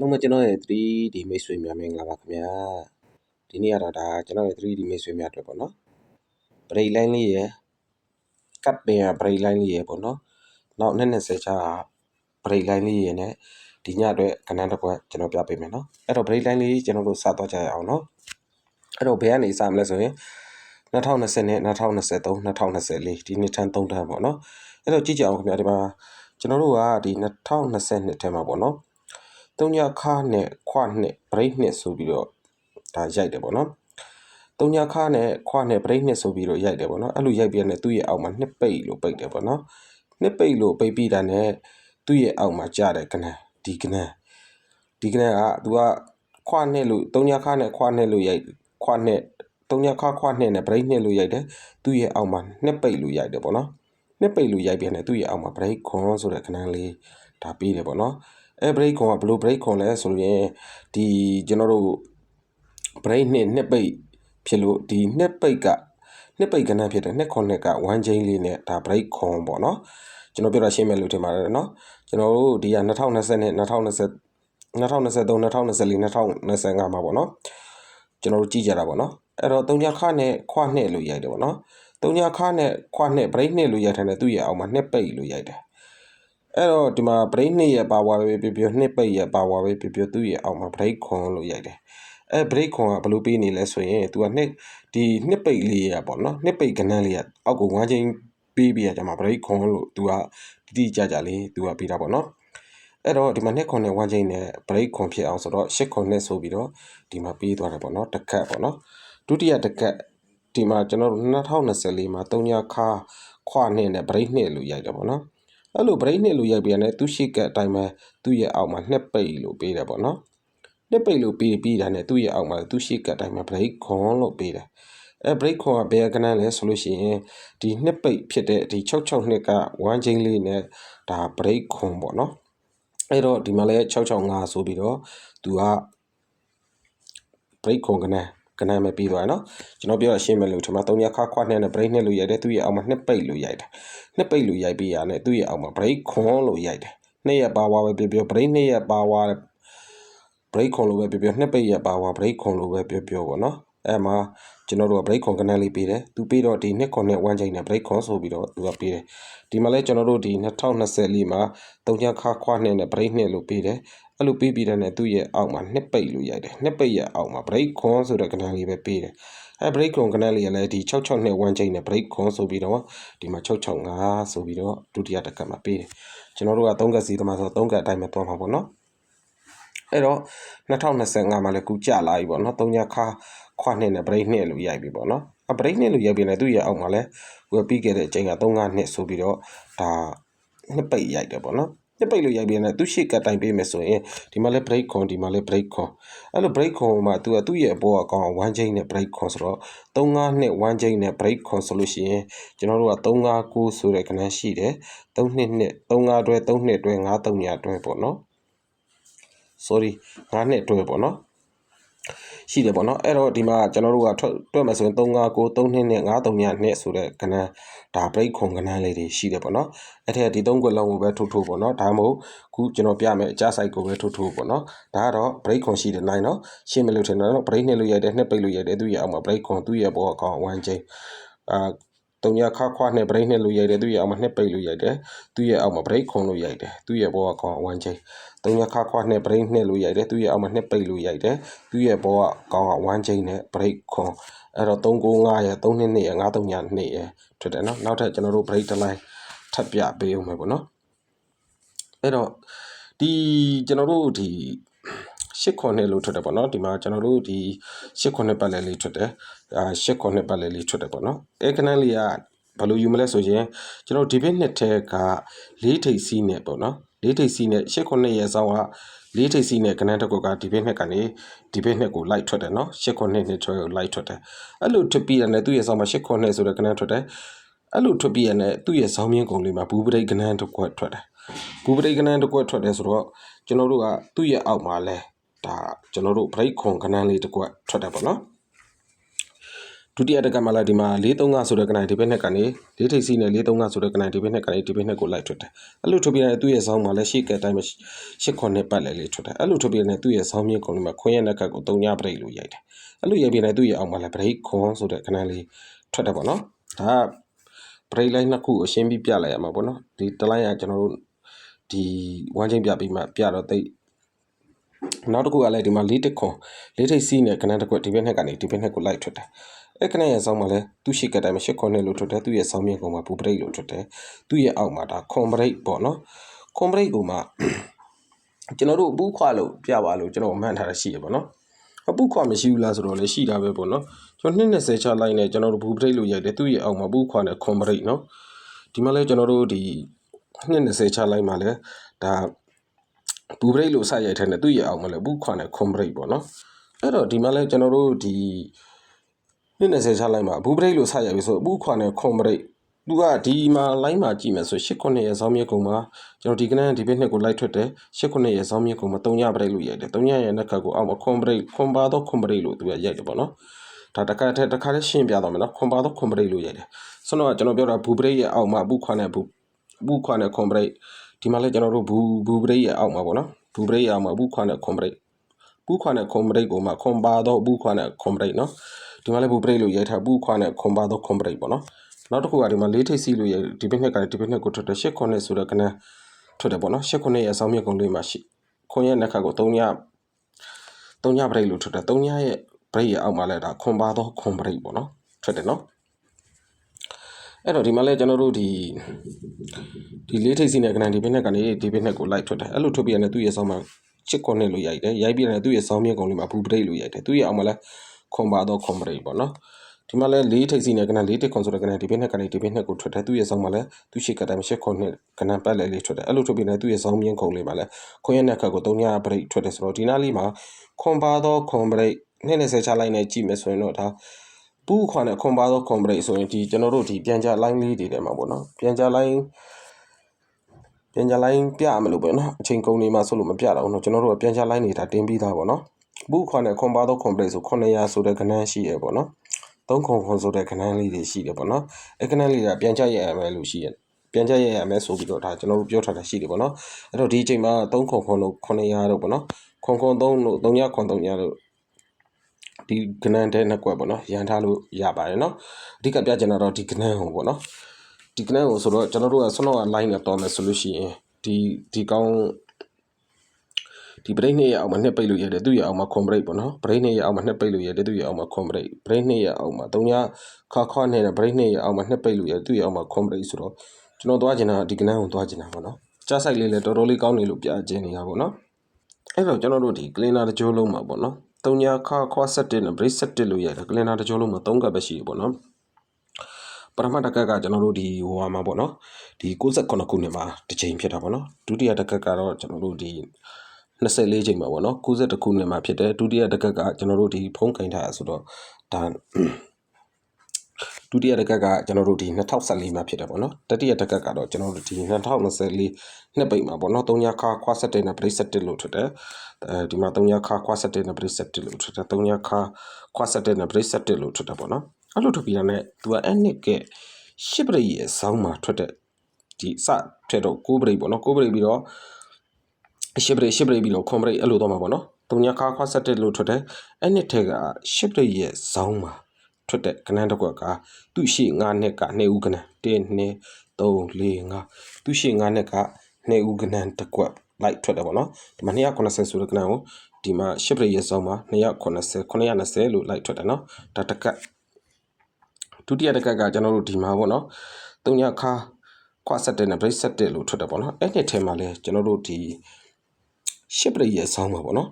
လုံးမကျွန်တော်ရဲ့ 3D မိတ်ဆွေများမင်္ဂလာပါခင်ဗျာဒီနေ့ကတော့ဒါကျွန်တော်ရဲ့ 3D မိတ်ဆွေများအတွက်ပေါ့နော် break line လေးရယ် cut ပင်ရ break line လေးရယ်ပေါ့နော်နောက်နဲ့20ချာ break line လေးရယ်နဲ့ဒီညအတွက်ကဏ္ဍတစ်ခွက်ကျွန်တော်ပြပေးမယ်နော်အဲ့တော့ break line လေးကျွန်တော်တို့စသွားကြရအောင်နော်အဲ့တော့ဘယ်ကနေစမလဲဆိုရင်2020နဲ့2023 2024ဒီနှစ်ထန်း3ထန်းပေါ့နော်အဲ့တော့ကြည့်ကြအောင်ခင်ဗျာဒီမှာကျွန်တော်တို့ကဒီ2020ထဲမှာပေါ့နော် တုံညာခါနဲ့ခွနဲ့ break နဲ့ဆိုပြီးတော့ဒါရိုက်တယ်ပေါ့နော်တုံညာခါနဲ့ခွနဲ့ break နဲ့ဆိုပြီးတော့ရိုက်တယ်ပေါ့နော်အဲ့လိုရိုက်ပြီးတော့သူ့ရဲ့အောက်မှာနှစ်ပိတ်လို့ပိတ်တယ်ပေါ့နော်နှစ်ပိတ်လို့ပိတ်ပြီးတာနဲ့သူ့ရဲ့အောက်မှာကြားတယ်ကနန်းဒီကနန်းဒီကနန်းကသူကခွနဲ့လို့တုံညာခါနဲ့ခွနဲ့လို့ရိုက်ခွနဲ့တုံညာခါခွနဲ့နဲ့ break နဲ့လို့ရိုက်တယ်သူ့ရဲ့အောက်မှာနှစ်ပိတ်လို့ရိုက်တယ်ပေါ့နော်နှစ်ပိတ်လို့ရိုက်ပြန်တယ်သူ့ရဲ့အောက်မှာ break ခွန်ဆိုတဲ့ကနန်းလေးဒါပြီးတယ်ပေါ့နော် အဲ break ခွန်ကဘယ်လို break ခွန်လဲဆိုရင်ဒီကျွန်တော်တို့ break နှစ်နှစ်ပိတ်ဖြစ်လို့ဒီနှစ်ပိတ်ကနှစ်ပိတ်ကဏ္ဍဖြစ်တယ်နှစ်ခွန်နှစ်က1 chain လေးနဲ့ဒါ break ခွန်ပေါ့နော်ကျွန်တော်ပြောတာရှင်းမယ်လို့ထင်ပါတယ်နော်ကျွန်တော်တို့ဒီက2020နဲ့2020 2023 2024 2025မှာပေါ့နော်ကျွန်တော်တို့ကြည့်ကြတာပေါ့နော်အဲ့တော့တုံညာခနဲ့ခွနှစ်လို့ရိုက်တယ်ပေါ့နော်တုံညာခနဲ့ခွနှစ် break နှစ်လို့ရိုက်ထားတယ်သူ့ရဲ့အောက်မှာနှစ်ပိတ်လို့ရိုက်တယ် အဲ့တော့ဒီမှာ break နှစ်ရဲ့ power ပဲပြပြနှစ်ပိတ်ရဲ့ power ပဲပြပြသူ့ရဲ့အောက်မှာ break ခွန်လို့ရိုက်တယ်အဲ break ခွန်ကဘယ်လိုပေးနေလဲဆိုရင် तू ကနှစ်ဒီနှစ်ပိတ်လေးရပေါ့နော်နှစ်ပိတ်ကဏ္ဍလေးရအောက်ကိုဝမ်းချင်းပေးပြီးရကြမှာ break ခွန်လို့ तू ကတိတိကျကျလေး तू ကပေးတာပေါ့နော်အဲ့တော့ဒီမှာနှစ်ခွန်နဲ့ဝမ်းချင်းနဲ့ break ခွန်ဖြစ်အောင်ဆိုတော့ရှစ်ခွန်နဲ့ဆိုပြီးတော့ဒီမှာပေးသွားတယ်ပေါ့နော်တစ်ခတ်ပေါ့နော်ဒုတိယတစ်ခတ်ဒီမှာကျွန်တော်တို့2024မှာ3ညခါခွနဲ့နဲ့ break နှစ်လို့ရိုက်တယ်ပေါ့နော် အဲ့လို break နှစ်လို့ရိုက်ပြန်တယ်သူရှိကအတိုင်းပဲသူ့ရဲ့အောက်မှာနှစ်ပိတ်လို့ပေးတယ်ပေါ့နော်နှစ်ပိတ်လို့ပေးပြီးတာနဲ့သူ့ရဲ့အောက်မှာသူရှိကအတိုင်းပဲ break ခွန်လို့ပေးတယ်အဲ break ခွန်ကဘယ်ကနန်းလဲဆိုလို့ရှိရင်ဒီနှစ်ပိတ်ဖြစ်တဲ့ဒီ66နှစ်က1 chain လေးနဲ့ဒါ break ခွန်ပေါ့နော်အဲ့တော့ဒီမှာလဲ665ဆိုပြီးတော့သူက break ခွန်ကနန်း ကနန်းပဲပြီးသွားရနော်ကျွန်တော်ပြောရရှင်းမယ်လို့ဒီမှာ3ညခါခွားနဲ့ break နဲ့လို့ရိုက်တယ်သူရဲ့အောက်မှာနှစ်ပိတ်လို့ရိုက်တယ်နှစ်ပိတ်လို့ရိုက်ပြီးရနဲ့သူရဲ့အောက်မှာ break ခွန်လို့ရိုက်တယ်နှစ်ရက်ပါဝါပဲပြောပြော break နှစ်ရက်ပါဝါ break ခွန်လို့ပဲပြောပြောနှစ်ပိတ်ရက်ပါဝါ break ခွန်လို့ပဲပြောပြောပေါ့နော်အဲမှာကျွန်တော်တို့က break ခွန်ကနန်းလေးပေးတယ်သူပေးတော့ဒီနှစ်ခွန်နဲ့1ချိန်နဲ့ break ခွန်ဆိုပြီးတော့သူကပေးတယ်ဒီမှာလဲကျွန်တော်တို့ဒီ2024မှာ3ညခါခွားနဲ့ break နှစ်လို့ပေးတယ် အဲ့လိုပေးပြီးတဲ့နဲ့သူ့ရဲ့အောက်မှာနှစ်ပိတ်လို့ရိုက်တယ်နှစ်ပိတ်ရဲ့အောက်မှာ break ခွန်ဆိုတဲ့ကဏ္ဍလေးပဲပေးတယ်အဲ break ခွန်ကဏ္ဍလေးကလည်းဒီ66နဲ့1ချိန်နဲ့ break ခွန်ဆိုပြီးတော့ဒီမှာ665ဆိုပြီးတော့ဒုတိယတစ်ကတ်မှာပေးတယ်ကျွန်တော်တို့က3ကတ်စီသမားဆို3ကတ်အတိုင်းပဲတွန်းမှာပေါ့နော်အဲ့တော့2025မှာလည်းကူကြလာပြီပေါ့နော်3ညခါခွနှစ်နဲ့ break နှစ်လို့ရိုက်ပြီပေါ့နော်အ break နှစ်လို့ရိုက်ပြီနဲ့သူ့ရဲ့အောက်မှာလည်းဝယ်ပြီးခဲ့တဲ့အချိန်က3ကနှစ်ဆိုပြီးတော့ဒါနှစ်ပိတ်ရိုက်တယ်ပေါ့နော် နှစ်ပိတ်လို့ရိုက်ပြီးနဲ့သူရှိကတိုင်ပေးမယ်ဆိုရင်ဒီမှာလဲ break ခွန်ဒီမှာလဲ break ခွန်အဲ့လို break ခွန်မှာသူကသူ့ရဲ့အပေါ်အကောင်1 chain နဲ့ break ခွန်ဆိုတော့35နှစ်1 chain နဲ့ break ခွန်ဆိုလို့ရှိရင်ကျွန်တော်တို့က359ဆိုတဲ့ခဏရှိတယ်3နှစ်နှစ်35တွဲ3နှစ်တွဲ53ညတွဲပေါ့နော် sorry 9နှစ်တွဲပေါ့နော် ရှိတယ်ပေါ့နော်အဲ့တော့ဒီမှာကျွန်တော်တို့ကတွက်မယ်ဆိုရင်359 3နှစ်နဲ့53ညနှစ်ဆိုတဲ့ကဏ္ဍဒါ break ခွန်ကဏ္ဍလေးတွေရှိတယ်ပေါ့နော်အဲ့ထက်ဒီ3ခွက်လုံးကိုပဲထိုးထိုးပေါ့နော်ဒါမှမဟုတ်ခုကျွန်တော်ပြမယ်အကြဆိုင်ကိုပဲထိုးထိုးပေါ့နော်ဒါကတော့ break ခွန်ရှိတယ်နိုင်နော်ရှင်းမလို့ထင်တယ်နော် break နှစ်လို့ရိုက်တယ်နှစ်ပိတ်လို့ရိုက်တယ်သူ့ရဲ့အောက်မှာ break ခွန်သူ့ရဲ့ဘောအကောင်1 chain အာ တုံညာခါခွားနဲ့ break နဲ့လို့ရိုက်တယ်သူ့ရဲ့အောက်မှာနှစ်ပိတ်လို့ရိုက်တယ်သူ့ရဲ့အောက်မှာ break ခွန်လို့ရိုက်တယ်သူ့ရဲ့ဘောကကောင်1 chain တုံညာခါခွားနဲ့ break နဲ့လို့ရိုက်တယ်သူ့ရဲ့အောက်မှာနှစ်ပိတ်လို့ရိုက်တယ်သူ့ရဲ့ဘောကကောင်က1 chain နဲ့ break ခွန်အဲ့တော့395ရဲ့3နှစ်နှစ်ရဲ့93ညနှစ်ရဲ့ထွက်တယ်နော်နောက်ထပ်ကျွန်တော်တို့ break တစ်လိုက်ထပ်ပြပေးအောင်မယ်ပေါ့နော်အဲ့တော့ဒီကျွန်တော်တို့ဒီ ရှစ်ခွန်နှစ်လို့ထွက်တယ်ပေါ့နော်ဒီမှာကျွန်တော်တို့ဒီရှစ်ခွန်နှစ်ပတ်လည်လေးထွက်တယ်အာရှစ်ခွန်နှစ်ပတ်လည်လေးထွက်တယ်ပေါ့နော်အဲကနန်းလေးကဘယ်လိုယူမလဲဆိုရင်ကျွန်တော်ဒီဘက်နှစ်ထဲကလေးထိပ်စီးနဲ့ပေါ့နော်လေးထိပ်စီးနဲ့ရှစ်ခွန်နှစ်ရဲ့ဆောင်းကလေးထိပ်စီးနဲ့ကနန်းတစ်ခုကဒီဘက်နှစ်ကနေဒီဘက်နှစ်ကိုလိုက်ထွက်တယ်နော်ရှစ်ခွန်နှစ်နှစ်ထွက်ကိုလိုက်ထွက်တယ်အဲ့လိုထွက်ပြီးရတယ်သူ့ရဲ့ဆောင်းမှာရှစ်ခွန်နှစ်ဆိုတဲ့ကနန်းထွက်တယ်အဲ့လိုထွက်ပြီးရတဲ့သူ့ရဲ့ဇောင်းမြင်းကုံလေးမှာဘူးပရိတ်ကနန်းတစ်ခွက်ထွက်တယ်ဘူးပရိတ်ကနန်းတစ်ခွက်ထွက်တယ်ဆိုတော့ကျွန်တော်တို့ကသူ့ရဲ့အောက်မှာလဲ ဒါကျွန်တော်တို့ break ခွန်ကနန်းလေးတစ်ခွက်ထွက်တယ်ပေါ့နော်ဒုတိယတက်ကမှလည်းဒီမှာ435ဆိုတဲ့ကနိုင်ဒီဘက်နဲ့ကနေလေးထိပ်စီးနဲ့435ဆိုတဲ့ကနိုင်ဒီဘက်နဲ့ကနေဒီဘက်နဲ့ကိုလိုက်ထွက်တယ်အဲ့လိုထွက်ပြီးတဲ့သူ့ရဲ့ဆောင်းမှာလည်းရှေ့ကအတိုင်းပဲရှစ်ခွန်နဲ့ပတ်လဲလေးထွက်တယ်အဲ့လိုထွက်ပြီးတဲ့သူ့ရဲ့ဆောင်းမြင့်ကုန်းလေးမှာခွင်းရဲ့နက်ကကို3ညပရိတ်လို့ရိုက်တယ်အဲ့လိုရိုက်ပြီးတဲ့သူ့ရဲ့အောက်မှာလည်းဘရိတ်ခွန်ဆိုတဲ့ကနိုင်လေးထွက်တယ်ပေါ့နော်ဒါကဘရိတ်လိုက်နှစ်ခုအရှင်းပြီးပြလိုက်ရမှာပေါ့နော်ဒီတလိုင်းကကျွန်တော်တို့ဒီဝမ်းချင်းပြပြီးမှပြတော့တိတ် နောက်တစ်ခုကလည်းဒီမှာလေးတစ်ခွန်လေးထိပ်စီးနဲ့ကနန်းတစ်ခွက်ဒီဘက်နဲ့ကနေဒီဘက်နဲ့ကိုလိုက်ထွက်တယ်အဲ့ကနန်းရဲ့ဆောင်းမှာလည်းသူ့ရှိကတိုင်းမှာရှစ်ခွန်နဲ့လို့ထွက်တယ်သူ့ရဲ့ဆောင်းမြင့်ကုန်းမှာပူပရိတ်လို့ထွက်တယ်သူ့ရဲ့အောက်မှာဒါခွန်ပရိတ်ပေါ့နော်ခွန်ပရိတ်ကုန်းမှာကျွန်တော်တို့ဘူးခွာလို့ပြပါလို့ကျွန်တော်မှန်ထားတာရှိရပါတော့အပူခွာမရှိဘူးလားဆိုတော့လည်းရှိတာပဲပေါ့နော်ကျွန်တော်220ချလိုက်နေကျွန်တော်တို့ဘူးပရိတ်လို့ရိုက်တယ်သူ့ရဲ့အောက်မှာဘူးခွာနဲ့ခွန်ပရိတ်နော်ဒီမှာလဲကျွန်တော်တို့ဒီ220ချလိုက်မှလဲဒါ ဘူးပရိတ်လို့စရိုက်ထဲနဲ့သူ့ရဲ့အောက်မှာလဲဘူးခွာနဲ့ခွန်ပရိတ်ပေါ့နော်အဲ့တော့ဒီမှာလဲကျွန်တော်တို့ဒီ220ချလိုက်မှဘူးပရိတ်လို့စရိုက်ပြီဆိုဘူးခွာနဲ့ခွန်ပရိတ်သူကဒီမှာလိုင်းမှာကြည့်မယ်ဆို၈ခုနှစ်ရဲ့ဇောင်းမြစ်ကုံမှာကျွန်တော်ဒီကနေ့ဒီဘက်နှစ်ကိုလိုက်ထွက်တယ်၈ခုနှစ်ရဲ့ဇောင်းမြစ်ကုံမှာ3ညပရိတ်လို့ရိုက်တယ်3ညရဲ့နက်ကကိုအောက်မှာခွန်ပရိတ်ခွန်ပါတော့ခွန်ပရိတ်လို့သူကရိုက်တယ်ပေါ့နော်ဒါတခါတည်းတခါတည်းရှင်းပြတော့မယ်နော်ခွန်ပါတော့ခွန်ပရိတ်လို့ရိုက်တယ်ဆိုတော့ကျွန်တော်ပြောတာဘူပရိတ်ရဲ့အောက်မှာဘူးခွာနဲ့ဘူးဘူးခွာနဲ့ခွန်ပရိတ် ဒီမှာလဲကျွန်တော်တို့ဘူးဘူးပရိတ်ရဲ့အောက်မှာပေါ့နော်ဘူးပရိတ်ရဲ့အောက်မှာဘူးခွာနဲ့ခွန်ပရိတ်ဘူးခွာနဲ့ခွန်ပရိတ်ကိုမှခွန်ပါတော့ဘူးခွာနဲ့ခွန်ပရိတ်နော်ဒီမှာလဲဘူးပရိတ်လို့ရိုက်ထားဘူးခွာနဲ့ခွန်ပါတော့ခွန်ပရိတ်ပေါ့နော်နောက်တစ်ခုကဒီမှာလေးထိပ်စီလို့ရဒီဘက်နှစ်ကဒီဘက်နှစ်ကိုထွက်တယ်ရှစ်ခွနဲ့ဆိုတော့ကနန်းထွက်တယ်ပေါ့နော်ရှစ်ခွနဲ့ရဲ့ဆောင်းမြက်ကုံလေးမှာရှိခွန်ရဲ့နှစ်ခါကို3ည3ညဘရိတ်လို့ထွက်တယ်3ညရဲ့ဘရိတ်ရဲ့အောက်မှာလဲဒါခွန်ပါတော့ခွန်ဘရိတ်ပေါ့နော်ထွက်တယ်နော်အဲ့တော့ဒီမှာလဲကျွန်တော်တို့ဒီ ဒီလေးထိပ်စီနဲ့ကနန်းဒီဘက်နှစ်ကနေဒီဘက်နှစ်ကိုလိုက်ထွက်တယ်အဲ့လိုထွက်ပြီးရတယ်သူ့ရဲ့ဆောင်းမှာချစ်ခွနဲ့လို့ရိုက်တယ်ရိုက်ပြီးရတယ်သူ့ရဲ့ဆောင်းမြက်ကုံလေးမှာဘူးဘရိတ်လို့ရိုက်တယ်သူ့ရဲ့အောက်မှာလဲခွန်ပါတော့ခွန်ဘရိတ်ပေါ့နော်ဒီမှာလဲလေးထိပ်စီနဲ့ကနန်းလေးတစ်ခွန်ဆိုတဲ့ကနန်းဒီဘက်နှစ်ကနေဒီဘက်နှစ်ကိုထွက်တယ်သူ့ရဲ့ဆောင်းမှာလဲသူ့ရှိကတိုင်းရှစ်ခွန်နဲ့ကနန်းပတ်လဲလေးထွက်တယ်အဲ့လိုထွက်ပြီးနေသူ့ရဲ့ဆောင်းမြင့်ခုံလေးမှာလဲခွန်ရဲ့နှစ်ခတ်ကို3ညဘရိတ်ထွက်တယ်ဆိုတော့ဒီနားလေးမှာခွန်ပါတော့ခွန်ဘရိတ်20ချလိုက်နေကြည့်မယ်ဆိုရင်တော့ဒါပူခွန်နဲ့ခွန်ပါတော့ခွန်ဘရိတ်ဆိုရင်ဒီကျွန်တော်တို့ဒီပြန်ကြလိုင်းလေးတွေထဲမှာပေါ့နော်ပြန်ကြလိုင်း ပြန်ချလိုက်ပြရမလို့ပဲနော်အချိန်ကုန်နေမှဆိုလို့မပြတော့ဘူးနော်ကျွန်တော်တို့ကပြန်ချလိုက်နေတာတင်ပြီးသားပေါ့နော်ဘူခွန်နဲ့ခွန်ပါတော့ခွန်ပလေးဆို900ဆိုတဲ့ကဏ္ဍရှိရပေါ့နော်သုံးခုံခုံဆိုတဲ့ကဏ္ဍလေးတွေရှိတယ်ပေါ့နော်အဲကဏ္ဍလေးကပြန်ချရရမယ်လို့ရှိရတယ်ပြန်ချက်ရရမယ်ဆိုပြီးတော့ဒါကျွန်တော်တို့ပြောထားတာရှိတယ်ပေါ့နော်အဲ့တော့ဒီအချိန်မှာ3ခွန်ခွန်လို့900တို့ပေါ့နော်ခွန်ခွန်3လို့300ခွန်300တို့ဒီကဏ္ဍတဲ့နှစ်ကွက်ပေါ့နော်ရန်ထားလို့ရပါတယ်နော်အဓိကပြချင်တာတော့ဒီကဏ္ဍဟိုပေါ့နော် ဒီကဏ္ဍဟိုဆိုတော့ကျွန်တော်တို့ကဆွမ်းတော့ line နဲ့တော်မယ်ဆိုလို့ရှိရင်ဒီဒီကောင်းဒီ break နဲ့ရအောင်မှာနှစ်ပိတ်လို့ရတယ်သူ့ရအောင်မှာ com break ပေါ့နော် break နဲ့ရအောင်မှာနှစ်ပိတ်လို့ရတယ်သူ့ရအောင်မှာ com break break နဲ့ရအောင်မှာ3ညခါခါနဲ့ break နဲ့ရအောင်မှာနှစ်ပိတ်လို့ရတယ်သူ့ရအောင်မှာ com break ဆိုတော့ကျွန်တော်သွားချင်တာဒီကနန်းကိုသွားချင်တာပေါ့နော်ကြားဆိုင်လေးလည်းတော်တော်လေးကောင်းနေလို့ပြချင်နေတာပေါ့နော်အဲ့တော့ကျွန်တော်တို့ဒီ cleaner တစ်ကြိုးလုံးမှာပေါ့နော်3ညခါခါ7နဲ့ break 7လို့ရတယ် cleaner တစ်ကြိုးလုံးမှာ3ကပ်ပဲရှိတယ်ပေါ့နော် ပထမတစ်ကက်ကကျွန်တော်တို့ဒီဟိုဟာမှာပေါ့နော်ဒီ69ခုနှစ်မှာတစ်ချိန်ဖြစ်တာပေါ့နော်ဒုတိယတစ်ကက်ကတော့ကျွန်တော်တို့ဒီ24ချိန်မှာပေါ့နော်92ခုနှစ်မှာဖြစ်တယ်ဒုတိယတစ်ကက်ကကျွန်တော်တို့ဒီဖုံးကင်ထားဆိုတော့ဒါဒုတိယတစ်ကက်ကကျွန်တော်တို့ဒီ2014မှာဖြစ်တယ်ပေါ့နော်တတိယတစ်ကက်ကတော့ကျွန်တော်တို့ဒီ2024နှစ်ပိတ်မှာပေါ့နော်3ညခါခွာဆက်တဲ့နဲ့ပရိဆက်တစ်လို့ထွက်တယ်အဲဒီမှာ3ညခါခွာဆက်တဲ့နဲ့ပရိဆက်တစ်လို့ထွက်တယ်3ညခါခွာဆက်တဲ့နဲ့ပရိဆက်တစ်လို့ထွက်တယ်ပေါ့နော် အဲ့လိုထွက်ပြီးတာနဲ့ तू ကအဲ့နှစ်ကရှစ်ပရိရဲ့ဆောင်းမှာထွက်တဲ့ဒီစထက်တော့9ပရိပေါ့နော်9ပရိပြီးတော့ရှစ်ပရိရှစ်ပရိပြီးတော့ခွန်ပရိအဲ့လိုတော့မှာပေါ့နော်တုံညာခါခွာဆက်တဲ့လို့ထွက်တယ်အဲ့နှစ်ထက်ကရှစ်ပရိရဲ့ဇောင်းမှာထွက်တဲ့ကနန်းတစ်ခွက်ကသူ့ရှိ9နှစ်ကနေဦးကနန်း1 2 3 4 5သူ့ရှိ9နှစ်ကနေဦးကနန်းတစ်ခွက်လိုက်ထွက်တယ်ပေါ့နော်ဒီမှာ290ဆိုတဲ့ကနန်းကိုဒီမှာရှစ်ပရိရဲ့ဇောင်းမှာ290 920လို့လိုက်ထွက်တယ်နော်ဒါတစ်ကက် ဒုတိယတစ်ကက်ကကျွန်တော်တို့ဒီမှာပေါ့နော်တုံညာခါခွာဆက်တဲ့နဲ့ break ဆက်တဲ့လို့ထွက်တယ်ပေါ့နော်အဲ့နှစ်ထဲမှာလဲကျွန်တော်တို့ဒီရှစ်ပရိရဲ့ဆောင်းမှာပေါ့နော်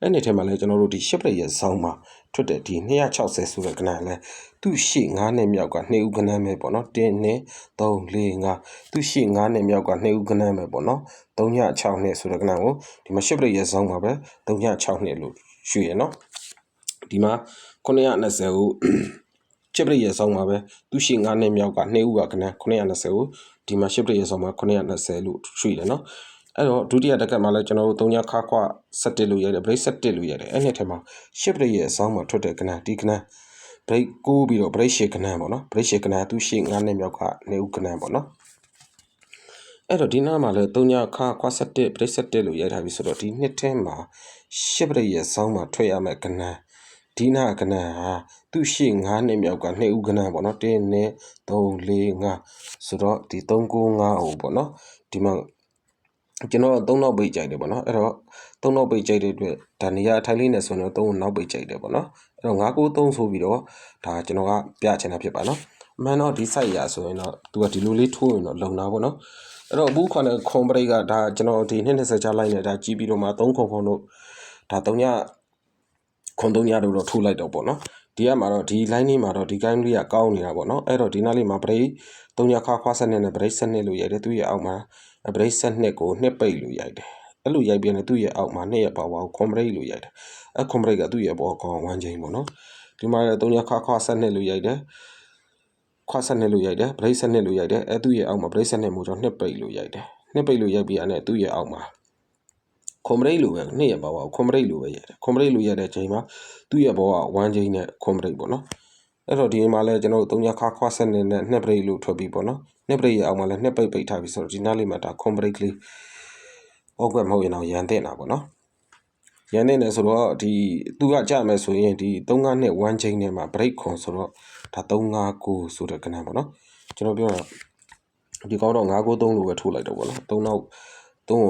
အဲ့ဒီထဲမှာလည်းကျွန်တော်တို့ဒီရှစ်ပရိရဲ့ဆောင်းမှာထွက်တဲ့ဒီ260ဆိုတဲ့ကဏ္ဍလဲသူ့ရှိ9နဲ့မြောက်က2ဦးကဏ္ဍပဲပေါ့နော်1 2 3 4 5သူ့ရှိ9နဲ့မြောက်က2ဦးကဏ္ဍပဲပေါ့နော်3ည6နဲ့ဆိုတဲ့ကဏ္ဍကိုဒီမှာရှစ်ပရိရဲ့ဆောင်းမှာပဲ3ည6နဲ့လို့ရွှေ့ရနော်ဒီမှာ920ကို ချစ်ပရိရဲ့ဆောင်းမှာပဲသူရှိ9နဲ့မြောက်က2ဦးကကဏ္ဍ920ကိုဒီမှာရှစ်ပရိရဲ့ဆောင်းမှာ920လို့ရွှေ့တယ်နော်အဲ့တော့ဒုတိယတက်ကမှာလည်းကျွန်တော်တို့3ညခါခွ17လို့ရတယ် break 17လို့ရတယ်အဲ့ဒီထဲမှာ ship rate ရဲ့အဆောင်မှာထွက်တဲ့ကဏ္ဍဒီကဏ္ဍ break ကိုးပြီးတော့ break ရှေကနန်းပေါ့နော် break ရှေကနန်းသူရှေ9နှစ်မြောက်ကနေဦးကနန်းပေါ့နော်အဲ့တော့ဒီနားမှာလည်း3ညခါခွာ7 break 7လို့ရိုက်ထားပြီဆိုတော့ဒီနှစ်ထဲမှာရှစ်ပရိရဲ့စောင်းမှာထွက်ရမယ့်ကနန်း ဒီနာကနန်းဟာသူရှေ9နှစ်မြောက်က2ဦးကနန်းပေါ့နော်1 2 3 4 5ဆိုတော့ဒီ3 9 5ဟိုပေါ့နော်ဒီမှာကျွန်တော်သုံးနောက်ပိတ်ကြိုက်တယ်ပေါ့နော်အဲ့တော့သုံးနောက်ပိတ်ကြိုက်တဲ့အတွက်ဒါနေရာအထိုင်လေးနဲ့ဆိုတော့သုံးနောက်ပိတ်ကြိုက်တယ်ပေါ့နော်အဲ့တော့993ဆိုပြီးတော့ဒါကျွန်တော်ကပြချင်တာဖြစ်ပါနော်အမှန်တော့ဒီ site ရာဆိုရင်တော့သူကဒီလိုလေးထိုးရင်တော့လုံတာပေါ့နော်အဲ့တော့ဘူးခွန်တဲ့ခွန်ပရိတ်ကဒါကျွန်တော်ဒီ220ချလိုက်နေဒါကြီးပြီးတော့မှ3ခွန်ခွန်တို့ဒါ3ည ခွန်3ညတို့တော့ထိုးလိုက်တော့ပေါ့နော်ဒီကမှာတော့ဒီ line လေးမှာတော့ဒီ gain လေးကကောင်းနေတာပေါ့နော်အဲ့တော့ဒီနားလေးမှာ break 3ညခါခွာစနစ်နဲ့ break စနစ်လို့ရိုက်တယ်သူရဲ့အောက်မှာ break စနစ်ကိုနှစ်ပိတ်လို့ရိုက်တယ်အဲ့လိုရိုက်ပြနေသူ့ရဲ့အောက်မှာနှစ်ရဲ့ပါဝါကို compress လို့ရိုက်တယ်အဲ့ compress ကသူ့ရဲ့ဘောကောင်1ချိန်ပေါ့နော်ဒီမှာလည်း3ညခါခွာစနစ်လို့ရိုက်တယ်ခွာစနစ်လို့ရိုက်တယ် break စနစ်လို့ရိုက်တယ်အဲ့သူ့ရဲ့အောက်မှာ break စနစ်မို့တော့နှစ်ပိတ်လို့ရိုက်တယ်နှစ်ပိတ်လို့ရိုက်ပြီးအဲ့သူ့ရဲ့အောက်မှာ ကွန်ဘရိတ်လိုပဲနှစ်ရဲ့ဘောကကွန်ဘရိတ်လိုပဲရတယ်ကွန်ဘရိတ်လိုရတဲ့အချိန်မှာသူ့ရဲ့ဘောက1ချိန်နဲ့ကွန်ဘရိတ်ပေါ့နော်အဲ့တော့ဒီမှာလဲကျွန်တော်တို့3ညခါခွာဆက်နေနဲ့နှစ်ပရိတ်လို့ထွက်ပြီးပေါ့နော်နှစ်ပရိတ်ရဲ့အောက်မှာလဲနှစ်ပိတ်ပိတ်ထားပြီးဆိုတော့ဒီနားလေးမှာဒါကွန်ဘရိတ်ကလေးဩကွက်မဟုတ်ရင်တော့ရန်တဲ့တာပေါ့နော်ရန်နေတယ်ဆိုတော့ဒီသူကကြမယ်ဆိုရင်ဒီ3၅နှစ်1ချိန်နဲ့မှာ break ခွန်ဆိုတော့ဒါ359ဆိုတဲ့ကဏ္ဍပေါ့နော်ကျွန်တော်ပြောတာဒီကောင်းတော့993လို့ပဲထိုးလိုက်တော့ပေါ့နော်3နောက်3ကို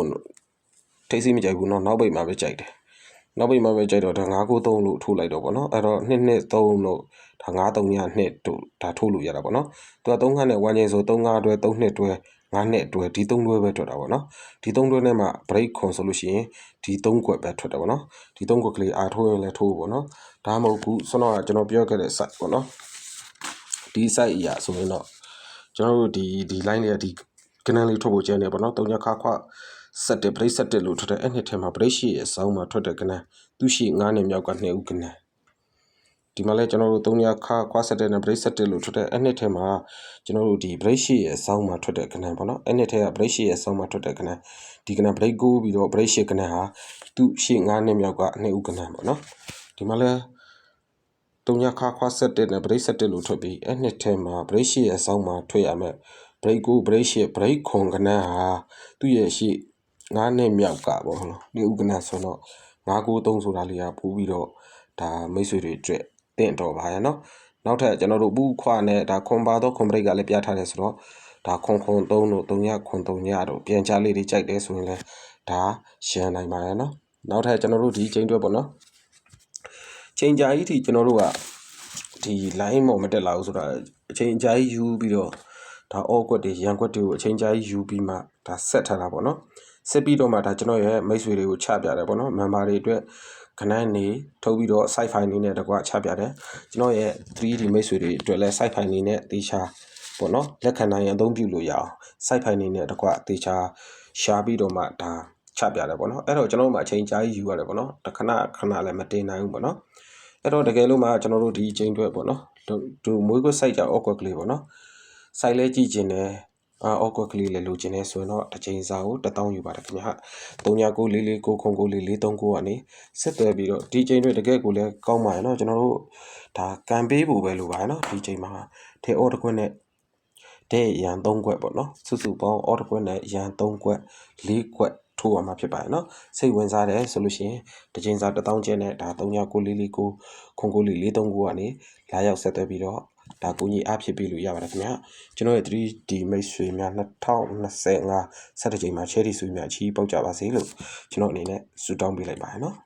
ထိတ်စီးမကြိုက်ဘူးเนาะနောက်ပိတ်မှာပဲကြိုက်တယ်နောက်ပိတ်မှာပဲကြိုက်တော့ဒါ993လို့ထိုးလိုက်တော့ပေါ့နော်အဲ့တော့2နှစ်3လို့ဒါ9 3ည2တို့ဒါထိုးလို့ရတာပေါ့နော်သူက3ခန်းနဲ့1ချိန်ဆို3 5အတွဲ3နှစ်တွဲ9နှစ်အတွဲဒီ3တွဲပဲထွက်တာပေါ့နော်ဒီ3တွဲနဲ့မှ break ခွန်ဆိုလို့ရှိရင်ဒီ3ကွက်ပဲထွက်တယ်ပေါ့နော်ဒီ3ကွက်ကလေးအားထိုးရင်လည်းထိုးပေါ့နော်ဒါမှမဟုတ်ဘူးဆွမ်းတော့ကျွန်တော်ပြောခဲ့တဲ့ site ပေါ့နော်ဒီ site အရာဆိုရင်တော့ကျွန်တော်တို့ဒီဒီ line လေးကဒီကနန်းလေးထုတ်ဖို့ကျန်နေပေါ့နော်3ညခါခွ ဆက်တယ် break ဆက်တယ်လို့ထွက်တယ်အဲ့နှစ်ထဲမှာ break ရှိရဲ့အဆောင်မှာထွက်တဲ့ကနန်းသူရှိ9နှစ်မြောက်က2ဦးကနန်းဒီမှာလဲကျွန်တော်တို့3ညခါခွဆက်တယ်နဲ့ break ဆက်တယ်လို့ထွက်တဲ့အဲ့နှစ်ထဲမှာကျွန်တော်တို့ဒီ break ရှိရဲ့အဆောင်မှာထွက်တဲ့ကနန်းပေါ့နော်အဲ့နှစ်ထဲက break ရှိရဲ့အဆောင်မှာထွက်တဲ့ကနန်းဒီကနန်း break ကိုပြီးတော့ break ရှိကနန်းဟာသူရှိ9နှစ်မြောက်က2ဦးကနန်းပေါ့နော်ဒီမှာလဲတုံညာခါခွာဆက်တဲ့နဲ့ break ဆက်တဲ့လို့ထွက်ပြီးအဲ့နှစ်ထဲမှာ break ရှိရဲ့အဆောင်မှာထွက်ရမယ် break ကို break ရှိ break ခွန်ကနန်းဟာသူ့ရဲ့ရှိ 9နှစ်မြောက်ကပေါ့ဟုတ်လားဒီဥကနန်းဆိုတော့993ဆိုတာလေးကပို့ပြီးတော့ဒါမိတ်ဆွေတွေအတွက်တင့်တော်ပါရဲ့နော်နောက်ထပ်ကျွန်တော်တို့ဘူးခွာနဲ့ဒါခွန်ပါတော့ခွန်ဘရိတ်ကလည်းပြထားတယ်ဆိုတော့ဒါခွန်ခွန်3တို့3ညခွန်3ညတို့ပြန်ချလေးတွေကြိုက်တယ်ဆိုရင်လည်းဒါရှင်းနိုင်ပါရဲ့နော်နောက်ထပ်ကျွန်တော်တို့ဒီချိန်တွက်ပေါ့နော်ချိန်ကြာကြီးထိကျွန်တော်တို့ကဒီ line ပေါ်မတက်လာဘူးဆိုတာအချိန်ကြာကြီးယူပြီးတော့ဒါအော့ကွက်တွေရန်ကွက်တွေကိုအချိန်ကြာကြီးယူပြီးမှဒါဆက်ထားတာပေါ့နော် ဆက်ပြီးတော့မှဒါကျွန်တော်ရဲ့မိတ်ဆွေတွေကိုချပြတယ်ပေါ့နော် member တွေအတွက်ခဏနေထုတ်ပြီးတော့ site file နေနဲ့တကွာချပြတယ်ကျွန်တော်ရဲ့ 3D မိတ်ဆွေတွေအတွက်လည်း site file နေနဲ့တေချာပေါ့နော်လက်ခံနိုင်ရင်အသုံးပြုလို့ရအောင် site file နေနဲ့တကွာတေချာရှာပြီးတော့မှဒါချပြတယ်ပေါ့နော်အဲ့တော့ကျွန်တော်တို့မှအချိန်ကြာကြီးယူရတယ်ပေါ့နော်တခဏခဏလည်းမတင်နိုင်ဘူးပေါ့နော်အဲ့တော့တကယ်လို့မှကျွန်တော်တို့ဒီအချိန်အတွက်ပေါ့နော်သူမွေးခွက် site ကြောင့် awkward ကလေးပေါ့နော် site လဲကြည့်ကျင်တယ် အာအော့ကွက်ကလေးလည်းလိုချင်နေဆိုရင်တော့တစ်ချိန်စာကို1000ယူပါတယ်ခင်ဗျာ39944493ကနေဆက်သွယ်ပြီးတော့ဒီချိန်တွေတကယ်ကိုလည်းကောင်းပါရဲ့เนาะကျွန်တော်တို့ဒါကံပေးဖို့ပဲလိုပါရဲ့เนาะဒီချိန်မှာထေအော်တစ်ခွက်နဲ့တဲ့ရန်3ခွက်ပေါ့เนาะစုစုပေါင်းအော်တစ်ခွက်နဲ့ရန်3ခွက်4ခွက်ထိုးရမှာဖြစ်ပါတယ်เนาะစိတ်ဝင်စားတယ်ဆိုလို့ရှိရင်တစ်ချိန်စာ1000ကျင်းနဲ့ဒါ399444ခွန်9443ကနေလာရောက်ဆက်သွယ်ပြီးတော့ ဒါကိုကြီးအားဖြစ်ပြီးလို့ရပါတယ်ခင်ဗျာကျွန်တော်ရဲ့ 3D မိတ်ဆွေများ2025ဆက်တစ်ချိန်မှာ cherry ဆွေများအချီးပေါက်ကြပါစေလို့ကျွန်တော်အနေနဲ့ဆုတောင်းပေးလိုက်ပါတယ်နော်